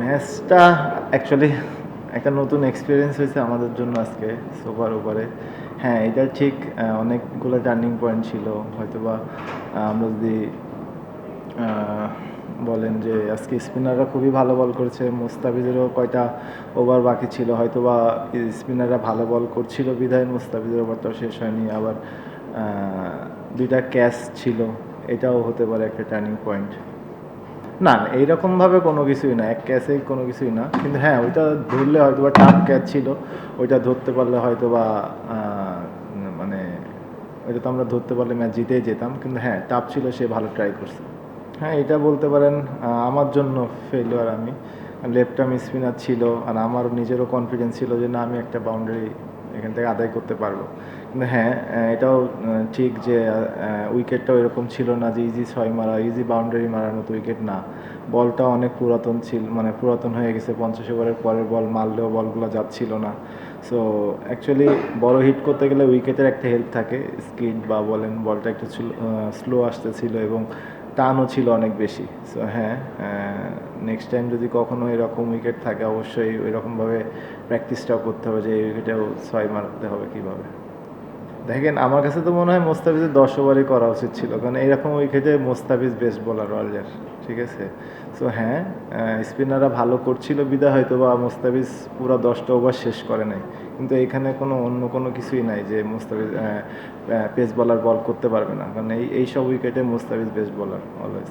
ম্যাচটা অ্যাকচুয়ালি একটা নতুন এক্সপিরিয়েন্স হয়েছে আমাদের জন্য আজকে সুপার ওভারে হ্যাঁ এটা ঠিক অনেকগুলো টার্নিং পয়েন্ট ছিল। হয়তোবা আমরা যদি বলেন যে আজকে স্পিনাররা খুবই ভালো বল করেছে, মুস্তাফিজেরও কয়টা ওভার বাকি ছিল। হয়তোবা স্পিনাররা ভালো বল করছিল বিধায়, মুস্তাফিজের ওভারটাও শেষ হয়নি। আবার দুইটা ক্যাচ ছিল। এটাও হতে পারে একটা টার্নিং পয়েন্ট না এইরকমভাবে কোনো কিছুই না, এক ক্যাচেই কোনো কিছুই না। কিন্তু হ্যাঁ ওইটা ধরলে হয়তো বা টাফ ক্যাচ ছিল, ওইটা ধরতে পারলে হয়তো বা মানে ওইটা তো আমরা ধরতে পারলে ম্যাচ জিতেই যেতাম, কিন্তু হ্যাঁ টাফ ছিল, সে ভালো ট্রাই করছে। হ্যাঁ এটা বলতে পারেন আমার জন্য ফেলিওর আমি। লেফট আর্ম স্পিনার ছিল, আর আমার নিজেরও কনফিডেন্স ছিল যে না, আমি একটা বাউন্ডারি এখান থেকে আদায় করতে পারব। কিন্তু হ্যাঁ এটাও ঠিক যে উইকেটটাও এরকম ছিল না যে ইজি ছয় মারা ইজি বাউন্ডারি মারার মতো উইকেট না। বলটা অনেক পুরাতন ছিল মানে পুরাতন হয়ে গেছে, পঞ্চাশ ওভারের পরের বল মারলেও বলগুলো যাচ্ছিল না। সো অ্যাকচুয়ালি বড় হিট করতে গেলে উইকেটের একটা হেল্প থাকে স্কিড বা বলেন, বলটা একটু স্লো আসতেছিল এবং টানও ছিল অনেক বেশি। সো হ্যাঁ নেক্সট টাইম যদি কখনো এরকম উইকেট থাকে, অবশ্যই ওইরকমভাবে প্র্যাকটিসটাও করতে হবে যে, এই উইকেটেও ছয় মারতে হবে কীভাবে। দেখেন, আমার কাছে তো মনে হয় মোস্তাফিজের দশ ওভারই করা উচিত ছিল, কারণ এরকম উইকেটে মোস্তাফিজ বেস্ট বোলার ওয়ার্ল্ডের ঠিক আছে? সো হ্যাঁ স্পিনাররা ভালো করছিল, বিদায় হয়তো বা মোস্তাফিজ পুরো দশটা ওভার শেষ করে নাই। কিন্তু এখানে কোনো, অন্য কোনো কিছুই নাই যে মোস্তাফিজ পেস বলার বল করতে পারবে না। কারণ এই এই সব উইকেটে মোস্তাফিজ বেস্ট বোলার অলওয়েজ